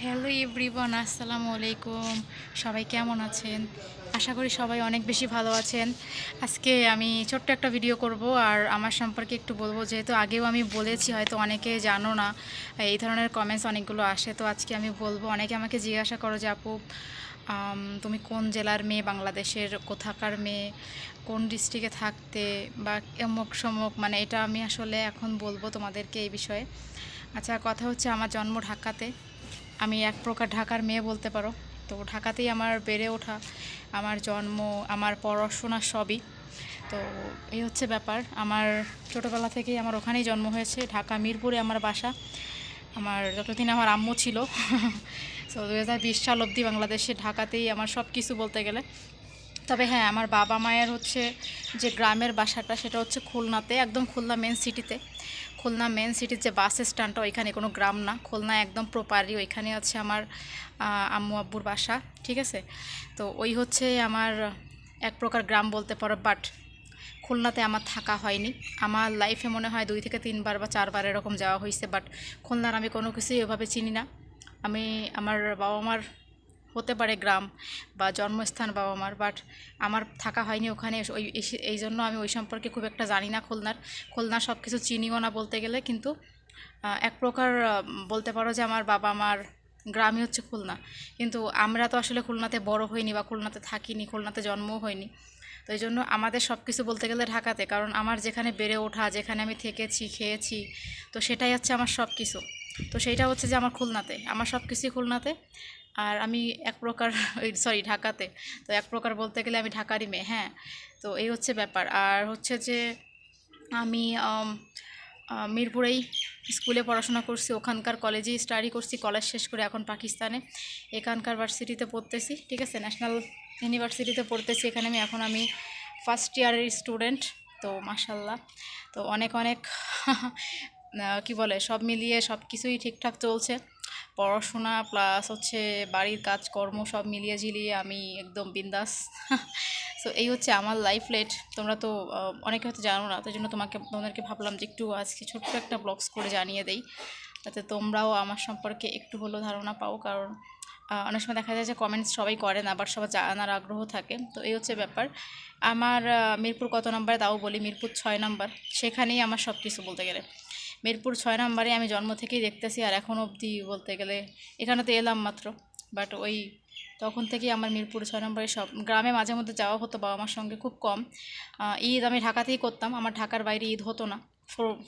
Hello everyone, আসসালামু আলাইকুম। সবাই কেমন আছেন? আশা করি সবাই অনেক বেশি ভালো আছেন। আজকে আমি ছোট্ট একটা ভিডিও করব আর আমার সম্পর্কে একটু বলব। যেহেতু আগেও আমি বলেছি, হয়তো অনেকে জানো না, এই ধরনের কমেন্টস অনেকগুলো আসে। তো আজকে আমি বলব, অনেকে আমাকে জিজ্ঞাসা করো যে, আপু তুমি কোন জেলার মেয়ে? বাংলাদেশের কোথাকার মেয়ে? কোন ডিস্ট্রিক্টে থাকতে? বা এমক সমক? মানে এটা আমি আসলে এখন বলব তোমাদেরকে এই বিষয়ে। আচ্ছা কথা হচ্ছে আমার জন্ম ঢাকাতে। আমি এক প্রকার ঢাকার মেয়ে বলতে পারো। তো ঢাকাতেই আমার বেড়ে ওঠা, আমার জন্ম, আমার পড়াশোনা সবই। তো এই হচ্ছে ব্যাপার। আমার ছোটোবেলা থেকেই আমার ওখানেই জন্ম হয়েছে। ঢাকা, মিরপুরে আমার বাসা। আমার যতদিন আমার আম্মু ছিল, তো দু হাজার বিশ সাল অবধি বাংলাদেশে ঢাকাতেই আমার সব কিছু বলতে গেলে। তবে হ্যাঁ আমার বাবা মায়ের হচ্ছে যে গ্রামের বাসাটা, সেটা হচ্ছে খুলনাতে, একদম খুলনা মেন সিটিতে খুলনা মেন সিটির যে বাস স্ট্যান্ডটা ওইখানে কোনো গ্রাম না। খুলনা একদম প্রপারলি ওইখানে হচ্ছে আমার আম্মু আব্বুর বাসা, ঠিক আছে? তো ওই হচ্ছে আমার এক প্রকার গ্রাম বলতে পারো বাট খুলনাতে আমার থাকা হয়নি। আমার লাইফে মনে হয় দুই থেকে তিনবার বা চারবার এরকম যাওয়া হয়েছে বাট খুলনার আমি কোনো কিছুই ওভাবে চিনি না। আমি, আমার বাবা মার হতে পারে গ্রাম বা জন্মস্থান বাবা মার বাট আমার থাকা হয়নি ওখানে। ওই, এই জন্য আমি ওই সম্পর্কে খুব একটা জানি না খুলনার। খুলনার সব কিছু চিনিও না বলতে গেলে, কিন্তু এক প্রকার বলতে পারো যে আমার বাবা মার গ্রামই হচ্ছে খুলনা। কিন্তু আমরা তো আসলে খুলনাতে বড় হইনি বা খুলনাতে থাকিনি, খুলনাতে জন্মও হয়নি। তো এই জন্য আমাদের সব কিছু বলতে গেলে ঢাকাতে, কারণ আমার যেখানে বেড়ে ওঠা, যেখানে আমি থেকেছি, খেয়েছি, তো সেটাই হচ্ছে আমার সব কিছু তো সেইটা হচ্ছে যে আমার খুলনাতে। আমার সব কিছুই খুলনাতে। আর আমি এক প্রকার সরি ঢাকাতে। তো এক প্রকার বলতে গেলে আমি ঢাকারই মেয়ে হ্যাঁ। তো এই হচ্ছে ব্যাপার। আর হচ্ছে যে আমি মিরপুরেই স্কুলে পড়াশোনা করছি। ওখানকার কলেজেই স্টাডি করছি। কলেজ শেষ করে এখন পাকিস্তানে। এখানকার ভার্সিটিতে পড়তেছি, ঠিক আছে? ন্যাশনাল ইউনিভার্সিটিতে পড়তেছি। এখানে আমি, এখন আমি ফার্স্ট ইয়ারের স্টুডেন্ট তো মাসাল্লাহ তো অনেক অনেক কি বলে? সব মিলিয়ে সব কিছুই ঠিকঠাক চলছে। পড়াশোনা প্লাস হচ্ছে বাড়ির কাজকর্ম সব মিলিয়ে ঝিলিয়ে আমি একদম বিন্দাস। সো এই হচ্ছে আমার লাইফ লেট তোমরা তো অনেকে হয়তো জানো না, তাই জন্য তোমাকে, তোমাদেরকে ভাবলাম যে একটু আজকে ছোট্ট একটা ব্লগস করে জানিয়ে দেই। যাতে তোমরাও আমার সম্পর্কে একটু হলেও ধারণা পাও, কারণ অনেক সময় দেখা যায় যে কমেন্টস সবাই করে না আবার সবার জানার আগ্রহ থাকে। তো এই হচ্ছে ব্যাপার। আমার মিরপুর কত নাম্বারে তাও বলি, মিরপুর ছয় নাম্বার সেখানেই আমার সব কিছু বলতে গেলে। মিরপুর ছয় নাম্বারে আমি জন্ম থেকেই দেখতেছি, আর এখন অবধি বলতে গেলে এখানে তো এলাম মাত্র। বাট ওই তখন থেকেই আমার মিরপুর ছয় নম্বরে সব, গ্রামে মাঝে মধ্যে যাওয়া হতো বাবা মার সঙ্গে খুব কম। ঈদ আমি ঢাকাতেই করতাম, আমার ঢাকার বাইরে ঈদ হতো না।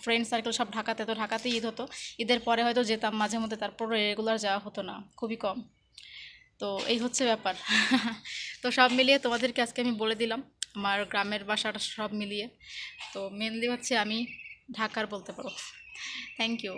ফ্রেন্ড সার্কেল সব ঢাকাতে তো ঢাকাতেই ঈদ হতো। ঈদের পরে হয়তো যেতাম মাঝে মধ্যে তারপর রেগুলার যাওয়া হতো না, খুবই কম। তো এই হচ্ছে ব্যাপার। তো সব মিলিয়ে তোমাদেরকে আজকে আমি বলে দিলাম, আমার গ্রামের বাসাটা সব মিলিয়ে। তো মেনলি হচ্ছে আমি ঢাকার বলতে পারো। Thank you